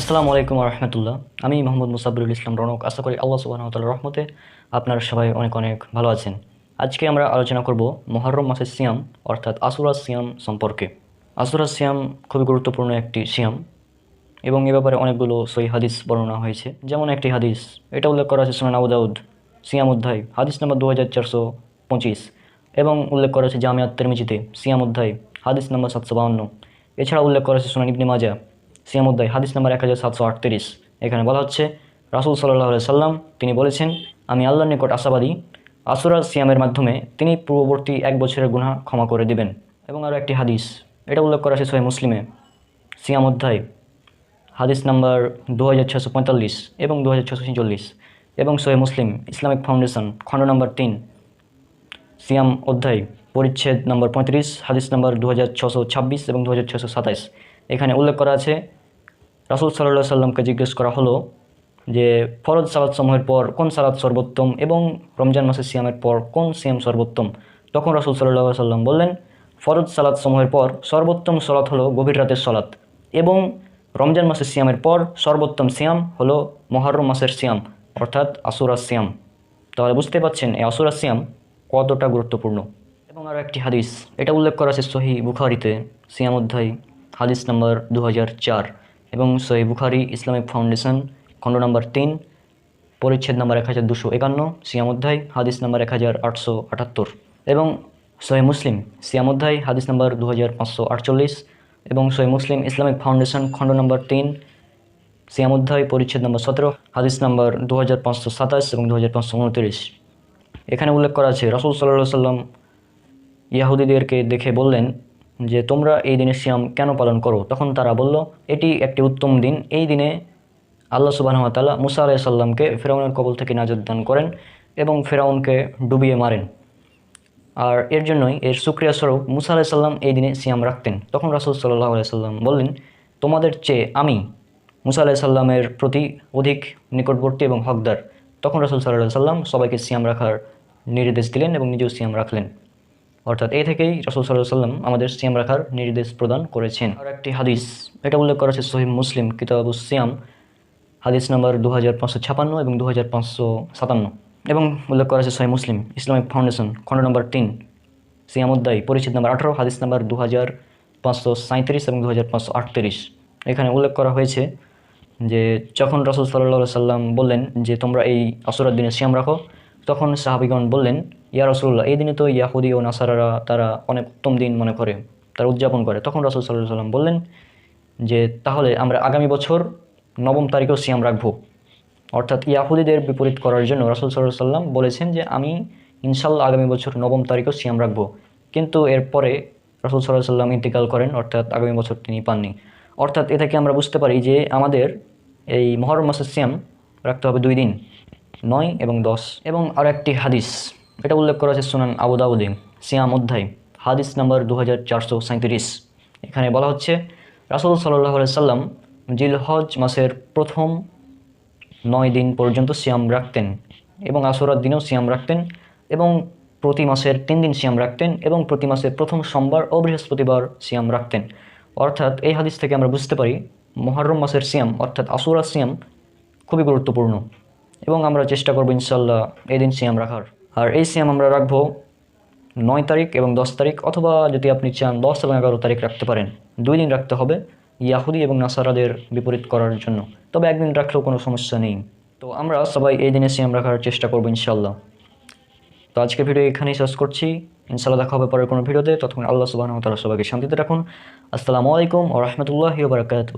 আসসালামু আলাইকুম রহমতুল্লাহ। আমি মোহাম্মদ মুসাবরুল ইসলাম রনক। আশা করি আল্লাহ সুবাহতাল রহমতে আপনারা সবাই অনেক অনেক ভালো আছেন। আজকে আমরা আলোচনা করব মহরম মাসের সিয়াম, অর্থাৎ আসুরা সিয়াম সম্পর্কে। আসুরা সিয়াম খুবই গুরুত্বপূর্ণ একটি সিয়াম এবং এ ব্যাপারে অনেকগুলো সই হাদিস বর্ণনা হয়েছে। যেমন একটি হাদিস, এটা উল্লেখ করা আছে সোনান আবুদাউদ সিয়াম অধ্যায়, হাদিস নম্বর দু হাজার চারশো পঁচিশ এবং উল্লেখ করা আছে জামিয়াত তেরমিজিতে, সিয়াম অধ্যায়, হাদিস নম্বর সাতশো বাউন্ন। এছাড়া উল্লেখ করা আছে সোনান ইবনে মাজা সিয়াম অধ্যায় হাদিস নম্বর এক হাজার সাতশো আটত্রিশ। এখানে বলা হচ্ছে, রাসুল সাল্লাহ সাল্লাম তিনি বলেছেন, আমি আল্লাহর নিকট আশাবাদী, আসুরা সিয়ামের মাধ্যমে তিনি পূর্ববর্তী এক বছরের গুনাহ ক্ষমা করে দিবেন। এবং আরও একটি হাদিস, এটা উল্লেখ করা আছে সোহে মুসলিমে সিয়াম অধ্যায় হাদিস নাম্বার দু হাজার ছশো পঁয়তাল্লিশ এবং দু হাজার ছশো ছেচল্লিশ। এবং সোহে মুসলিম, ইসলামিক ফাউন্ডেশন, খণ্ড নম্বর তিন সিয়াম অধ্যায় পরিচ্ছেদ নম্বর পঁয়ত্রিশ, হাদিস নম্বর দু হাজার ছশো ছাব্বিশ এবং দু হাজার ছশো সাতাইশ। এখানে উল্লেখ করা আছে রাসুল সাল্লাহ সাল্লামকে জিজ্ঞেস করা হলো যে, ফরজ সালাদ সমূহের পর কোন সালাদ সর্বোত্তম এবং রমজান মাসের সিয়ামের পর কোন সিয়াম সর্বোত্তম? তখন রাসুল সাল্লাহ সাল্লাম বললেন, ফরজ সালাদ সমূহের পর সর্বোত্তম সলাৎ হলো গভীর রাতের সলাৎ এবং রমজান মাসের সিয়ামের পর সর্বোত্তম সিয়াম হলো মহরম মাসের সিয়াম, অর্থাৎ আসুরা সিয়াম। তাহলে বুঝতে পাচ্ছেন এই আসুরা সিয়াম কতটা গুরুত্বপূর্ণ? এবং আরও একটি হাদিস, এটা উল্লেখ করা আছে সহি বুখারিতে, সিয়াম অধ্যায়, হাদিস নম্বর দু হাজার চার। এবং সহি বুখারি ইসলামিক ফাউন্ডেশন, খণ্ড নম্বর তিন, পরিচ্ছেদ নম্বর এক হাজার দুশো একান্ন, সিয়াম অধ্যায়, হাদিস নম্বর এক হাজার আটশো আটাত্তর এবং সহি মুসলিম, সিয়াম অধ্যায়, হাদিস নম্বর দু হাজার পাঁচশো আটচল্লিশ এবং সহি মুসলিম ইসলামিক ফাউন্ডেশন, খণ্ড নম্বর তিন, সিয়াম অধ্যায়, পরিচ্ছেদ নম্বর সতেরো, হাদিস নম্বর দু হাজার পাঁচশো সাতাশ এবং দু হাজার পাঁচশো উনত্রিশ। এখানে উল্লেখ করা আছে, রাসুল সাল্লাহ সাল্লাম ইয়াহুদিদেরকে দেখে বললেন যে তোমরা এই দিনে সিয়াম কেন পালন করো? তখন তারা বলল, এটি একটি উত্তম দিন। এই দিনে আল্লাহ সুবাহতাল্লাহ মুসা আলাহ সাল্লামকে ফেরাউনের কবল থেকে নাজত দান করেন এবং ফেরাউনকে ডুবিয়ে মারেন। আর এর জন্যই এর সুক্রিয়া স্বরূপ মুসা আলাহ সাল্লাম এই দিনে সিয়াম রাখতেন। তখন রাসুল সাল্লাহ সাল্লাম বললেন, তোমাদের চেয়ে আমি মুসা আলাহ সাল্লামের প্রতি অধিক নিকটবর্তী এবং হকদার। তখন রাসুল সাল্লাহ সাল্লাম সবাইকে সিয়াম রাখার নির্দেশ দিলেন এবং নিজেও সিয়াম রাখলেন। অর্থাৎ এই থেকেই রসুল সাল্লাহ সাল্লাম আমাদের সিয়াম রাখার নির্দেশ প্রদান করেছেন। আর একটি হাদিস, এটা উল্লেখ করা আছে সহিম মুসলিম কিতাবু সিয়াম, হাদিস নাম্বার দু হাজার পাঁচশো ছাপান্ন এবং দু হাজার পাঁচশো সাতান্ন। এবং উল্লেখ করা আছে সহি মুসলিম, ইসলামিক ফাউন্ডেশন, খণ্ড নম্বর তিন, সিয়াম অধ্যায় পরিচিত নাম্বার আঠারো, হাদিস নাম্বার দু হাজার পাঁচশো এবং দু হাজার পাঁচশো আটত্রিশ। এখানে উল্লেখ করা হয়েছে যে, যখন রসুল সাল্লাহ সাল্লাম বললেন যে, তোমরা এই আসরার দিনে সিয়াম রাখো, তখন সাহাবিগণ বললেন ইয়া রসুল্লাহ এই দিনে তো ইয়াহুদি ও নাসারারা তারা অনেক উত্তম দিন মনে করে, তারা উদযাপন করে। তখন রসুল সাল্লাহ সাল্লাম বললেন যে, তাহলে আমরা আগামী বছর নবম তারিখেও সিয়াম রাখব। অর্থাৎ ইয়াহুদিদের বিপরীত করার জন্য রসুল সাল্লাহ সাল্লাম বলেছেন যে, আমি ইনশাল্লাহ আগামী বছর নবম তারিখেও সিয়াম রাখব। কিন্তু এরপরে রসুল সাল্লাহ সাল্লাম ইন্তিকাল করেন, অর্থাৎ আগামী বছর তিনি পাননি। অর্থাৎ এ থেকে আমরা বুঝতে পারি যে, আমাদের এই মহরম মাসের সিয়াম রাখতে হবে দুই দিন, নয় এবং দশ। এবং আর একটি হাদিস। এটা উল্লেখ করা আছে সুনান আবুদাউদ্দিন সিয়াম অধ্যায়, হাদিস নাম্বার দু হাজার চারশো এখানে বলা হচ্ছে, রাসুল সাল্লাহ সাল্লাম জিলহজ মাসের প্রথম নয় দিন পর্যন্ত সিয়াম রাখতেন এবং আসরার দিনেও সিয়াম রাখতেন এবং প্রতি মাসের তিন দিন সিয়াম রাখতেন এবং প্রতি মাসের প্রথম সোমবার ও বৃহস্পতিবার সিয়াম রাখতেন। অর্থাৎ এই হাদিস থেকে আমরা বুঝতে পারি মহরম মাসের সিয়াম অর্থাৎ আসুরা সিয়াম খুবই গুরুত্বপূর্ণ এবং আমরা চেষ্টা করব ইনশাল্লাহ এই দিন সিয়াম রাখার। আর এই সিয়াম আমরা রাখব নয় তারিখ এবং দশ তারিখ, অথবা যদি আপনি চান দশ এবং এগারো তারিখ রাখতে পারেন। দুই দিন রাখতে হবে ইয়াহুদি এবং নাসারাদের বিপরীত করার জন্য। তবে একদিন রাখলেও কোনো সমস্যা নেই। তো আমরা সবাই এই দিনে সিয়াম রাখার চেষ্টা করব ইনশাল্লাহ তো আজকে ভিডিও এখানেই শেষ করছি। ইনশাল্লাহ দেখা হবে পরের কোনো ভিডিওতে। ততক্ষণ আল্লাহ সুবাহ তারা সবাইকে শান্তিতে রাখুন। আসসালামু আলাইকুম ও রহমতুল্লাহি বারকাতু